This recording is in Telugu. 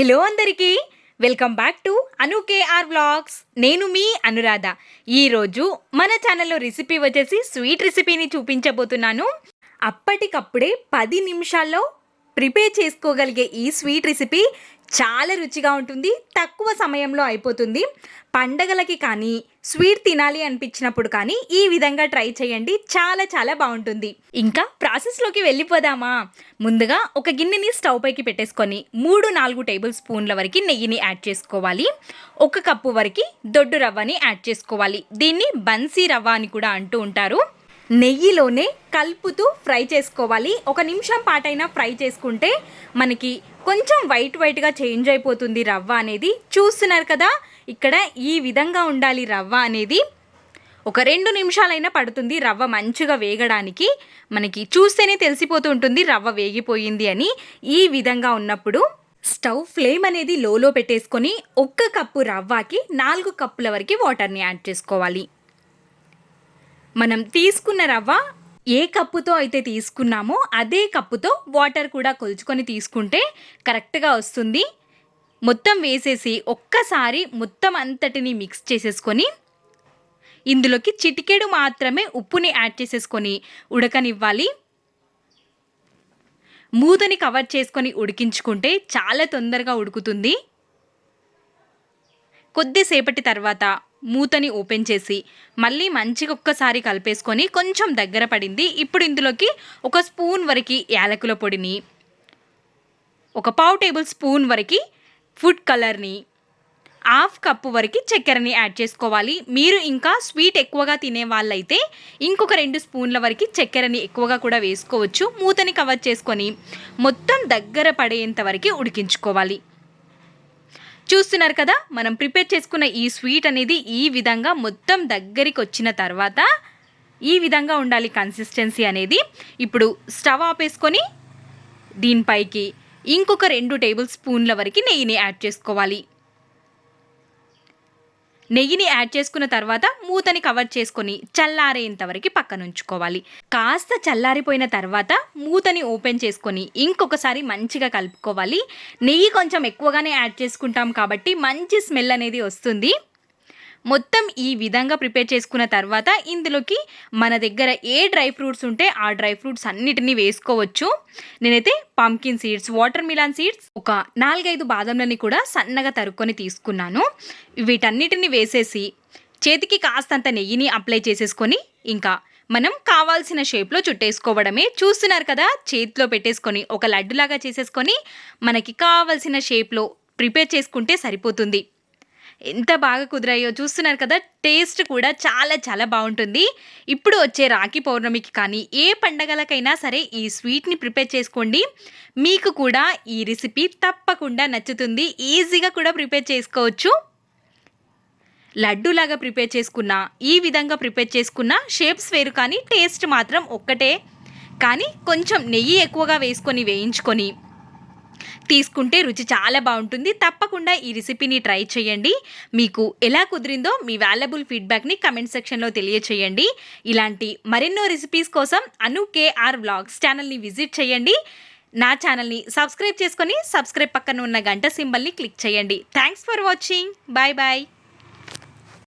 హలో అందరికీ welcome back to Anu K R vlogs నేను మీ అనురాధ. ఈరోజు మన ఛానల్లో రెసిపీ వచ్చేసి స్వీట్ రెసిపీని చూపించబోతున్నాను. అప్పటికప్పుడే పది నిమిషాల్లో ప్రిపేర్ చేసుకోగలిగే ఈ స్వీట్ రెసిపీ చాలా రుచిగా ఉంటుంది తక్కువ సమయంలో అయిపోతుంది. పండగలకి కానీ స్వీట్ తినాలి అనిపించినప్పుడు కానీ ఈ విధంగా ట్రై చేయండి. చాలా చాలా బాగుంటుంది. ఇంకా ప్రాసెస్లోకి వెళ్ళిపోదామా? ముందుగా ఒక గిన్నెని స్టవ్ పైకి పెట్టేసుకొని మూడు నాలుగు టేబుల్ స్పూన్ల వరకు నెయ్యిని యాడ్ చేసుకోవాలి. ఒక కప్పు వరకు దొడ్డు రవ్వని యాడ్ చేసుకోవాలి. దీన్ని బన్సీ రవ్వ అని కూడా అంటూ ఉంటారు. నెయ్యిలోనే కలుపుతూ ఫ్రై చేసుకోవాలి. ఒక నిమిషం పాటైనా ఫ్రై చేసుకుంటే మనకి కొంచెం వైట్ వైట్గా చేంజ్ అయిపోతుంది రవ్వ అనేది. చూస్తున్నారు కదా ఇక్కడ ఈ విధంగా ఉండాలి రవ్వ అనేది. ఒక రెండు నిమిషాలైనా పడుతుంది రవ్వ మంచిగా వేగడానికి. మనకి చూస్తేనే తెలిసిపోతూ ఉంటుంది రవ్వ వేగిపోయింది అని. ఈ విధంగా ఉన్నప్పుడు స్టవ్ ఫ్లేమ్ అనేది లోలో పెట్టేసుకొని ఒక్క కప్పు రవ్వకి నాలుగు కప్పుల వరకు వాటర్ని యాడ్ చేసుకోవాలి. మనం తీసుకున్న రవ్వ ఏ కప్పుతో అయితే తీసుకున్నామో అదే కప్పుతో వాటర్ కూడా కొలుచుకొని తీసుకుంటే కరెక్ట్గా వస్తుంది. మొత్తం వేసేసి ఒక్కసారి మొత్తం అంతటిని మిక్స్ చేసేసుకొని ఇందులోకి చిటికెడు మాత్రమే ఉప్పుని యాడ్ చేసేసుకొని ఉడకనివ్వాలి. మూతని కవర్ చేసుకొని ఉడికించుకుంటే చాలా తొందరగా ఉడుకుతుంది. కొద్దిసేపటి తర్వాత మూతని ఓపెన్ చేసి మళ్ళీ మంచిగా ఒక్కసారి కలిపేసుకొని కొంచెం దగ్గర పడింది. ఇప్పుడు ఇందులోకి ఒక స్పూన్ వరకు యాలకుల పొడిని ఒక పావు టేబుల్ స్పూన్ వరకు ఫుడ్ కలర్ని హాఫ్ కప్పు వరకు చక్కెరని యాడ్ చేసుకోవాలి. మీరు ఇంకా స్వీట్ ఎక్కువగా తినే వాళ్ళైతే ఇంకొక రెండు స్పూన్ల వరకు చక్కెరని ఎక్కువగా కూడా వేసుకోవచ్చు. మూతని కవర్ చేసుకొని మొత్తం దగ్గర పడేంత వరకు ఉడికించుకోవాలి. చూస్తున్నారు కదా మనం ప్రిపేర్ చేసుకున్న ఈ స్వీట్ అనేది ఈ విధంగా మొత్తం దగ్గరికి వచ్చిన తర్వాత ఈ విధంగా ఉండాలి కన్సిస్టెన్సీ అనేది. ఇప్పుడు స్టవ్ ఆపేసుకొని దీనిపైకి ఇంకొక రెండు టేబుల్ స్పూన్ల వరకు నెయ్యిని యాడ్ చేసుకోవాలి. నెయ్యిని యాడ్ చేసుకున్న తర్వాత మూతని కవర్ చేసుకొని చల్లారేంత వరకు పక్కన ఉంచుకోవాలి. కాస్త చల్లారిపోయిన తర్వాత మూతని ఓపెన్ చేసుకొని ఇంకొకసారి మంచిగా కలుపుకోవాలి. నెయ్యి కొంచెం ఎక్కువగానే యాడ్ చేసుకుంటాం కాబట్టి మంచి స్మెల్ అనేది వస్తుంది. మొత్తం ఈ విధంగా ప్రిపేర్ చేసుకున్న తర్వాత ఇందులోకి మన దగ్గర ఏ డ్రై ఫ్రూట్స్ ఉంటే ఆ డ్రై ఫ్రూట్స్ అన్నిటినీ వేసుకోవచ్చు. నేనైతే pumpkin seeds watermelon seeds ఒక నాలుగైదు బాదంలని కూడా సన్నగా తరుక్కొని తీసుకున్నాను. వీటన్నిటిని వేసేసి చేతికి కాస్తంత నెయ్యిని అప్లై చేసేసుకొని ఇంకా మనం కావాల్సిన షేప్లో చుట్టేసుకోవడమే. చూస్తున్నారు కదా చేతిలో పెట్టేసుకొని ఒక లడ్డులాగా చేసేసుకొని మనకి కావాల్సిన షేప్లో ప్రిపేర్ చేసుకుంటే సరిపోతుంది. ఎంత బాగా కుదిరాయో చూస్తున్నారు కదా టేస్ట్ కూడా చాలా చాలా బాగుంటుంది. ఇప్పుడు వచ్చే రాఖీ పౌర్ణమికి కానీ ఏ పండగలకైనా సరే ఈ స్వీట్ని ప్రిపేర్ చేసుకోండి. మీకు కూడా ఈ రెసిపీ తప్పకుండా నచ్చుతుంది. ఈజీగా కూడా ప్రిపేర్ చేసుకోవచ్చు. లడ్డూలాగా ప్రిపేర్ చేసుకున్న ఈ విధంగా ప్రిపేర్ చేసుకున్న షేప్స్ వేరు కానీ టేస్ట్ మాత్రం ఒక్కటే. కానీ కొంచెం నెయ్యి ఎక్కువగా వేసుకొని వేయించుకొని తీసుకుంటే రుచి చాలా బాగుంటుంది. తప్పకుండా ఈ రెసిపీని ట్రై చేయండి. మీకు ఎలా కుదిరిందో మీ వాల్యబుల్ ఫీడ్బ్యాక్ని కమెంట్ సెక్షన్లో తెలియచేయండి. ఇలాంటి మరెన్నో రెసిపీస్ కోసం అను కేఆర్ వ్లాగ్స్ ఛానల్ని విజిట్ చేయండి. నా ఛానల్ని సబ్స్క్రైబ్ చేసుకొని సబ్స్క్రైబ్ పక్కన ఉన్న గంట సింబల్ని క్లిక్ చేయండి. Thanks for watching. Bye bye.